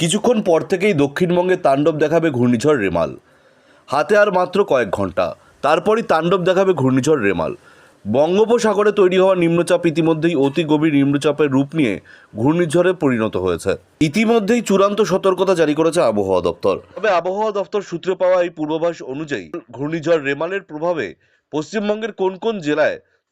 কিছুক্ষণ পর থেকেই দক্ষিণবঙ্গে তাণ্ডব দেখাবে ঘূর্ণিঝড় রেমাল। হাতে আর মাত্র কয়েক ঘণ্টা তারপরই তাণ্ডব দেখাবে ঘূর্ণিঝড় রেমাল। বঙ্গোপসাগরে তৈরি হওয়া নিম্নচাপ ইতিমধ্যেই অতি গভীর নিম্নচাপের রূপ নিয়ে ঘূর্ণিঝড়ে পরিণত হয়েছে। ইতিমধ্যেই চূড়ান্ত সতর্কতা জারি করেছে আবহাওয়া দপ্তর। তবে আবহাওয়া দপ্তর সূত্রে পাওয়া এই পূর্বাভাস অনুযায়ী, ঘূর্ণিঝড় রেমালের প্রভাবে পশ্চিমবঙ্গের কোন কোন জেলায়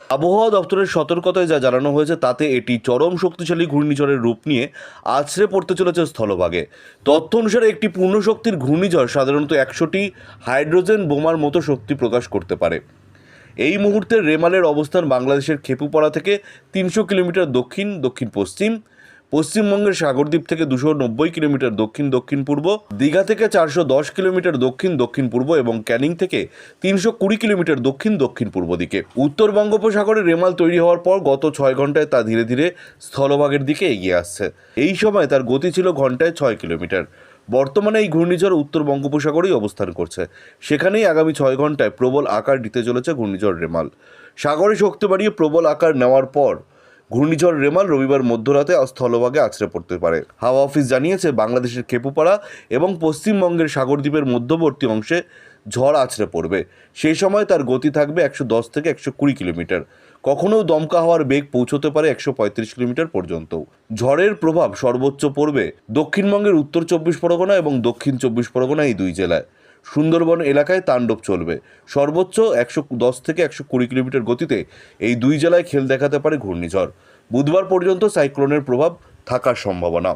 আবহাওয়া দপ্তরের সতর্কতায় যা জানানো হয়েছে, তাতে এটি চরম শক্তিশালী ঘূর্ণিঝড়ের রূপ নিয়ে আছড়ে পড়তে চলেছে স্থলভাগে। তথ্য অনুসারে একটি পূর্ণ শক্তির ঘূর্ণিঝড় সাধারণত একশোটি হাইড্রোজেন বোমার মতো শক্তি প্রকাশ করতে পারে। এই মুহূর্তে রেমালের অবস্থান বাংলাদেশের খেপুপাড়া থেকে তিনশো কিলোমিটার দক্ষিণ দক্ষিণ পশ্চিম পশ্চিমবঙ্গের সাগরদ্বীপ থেকে দুশো নব্বই কিলোমিটার দক্ষিণ দক্ষিণ পূর্ব, দীঘা থেকে চারশো দশ কিলোমিটার দক্ষিণ দক্ষিণ পূর্ব এবং ক্যানিং থেকে তিনশো কুড়ি কিলোমিটার দক্ষিণ দক্ষিণ পূর্ব দিকে। উত্তর বঙ্গোপসাগরে রেমাল তৈরি হওয়ার পর গত ছয় ঘন্টায় তা ধীরে ধীরে স্থলভাগের দিকে এগিয়ে আসছে। এই সময় তার গতি ছিল ঘন্টায় ছয় কিলোমিটার। বর্তমানে এই ঘূর্ণিঝড় উত্তর বঙ্গোপসাগরেই অবস্থান করছে। সেখানেই আগামী ছয় ঘন্টায় প্রবল আকার নিতে চলেছে ঘূর্ণিঝড় রেমাল। সাগরে শক্তি বাড়িয়ে প্রবল আকার নেওয়ার পর ঘূর্ণিঝড় রেমাল রবিবার মধ্যরাতে স্থলভাগে আছড়ে পড়তে পারে। হাওয়া অফিস জানিয়েছে, বাংলাদেশের খেপুপাড়া এবং পশ্চিমবঙ্গের সাগরদ্বীপের মধ্যবর্তী অংশে ঝড় আছড়ে পড়বে। সেই সময় তার গতি থাকবে একশো দশ থেকে একশো কুড়ি কিলোমিটার। কখনও দমকা হওয়ার বেগ পৌঁছতে পারে একশো পঁয়ত্রিশ কিলোমিটার পর্যন্ত ঝড়ের প্রভাব সর্বোচ্চ পড়বে দক্ষিণবঙ্গের উত্তর চব্বিশ পরগনা এবং দক্ষিণ চব্বিশ পরগনা এই দুই জেলায়। সুন্দরবন এলাকায় তাণ্ডব চলবে। সর্বোচ্চ একশো দশ থেকে একশো কুড়ি কিলোমিটার গতিতে এই দুই জেলায় খেল দেখাতে পারে ঘূর্ণিঝড়। বুধবার পর্যন্ত সাইক্লোনের প্রভাব থাকার সম্ভাবনা।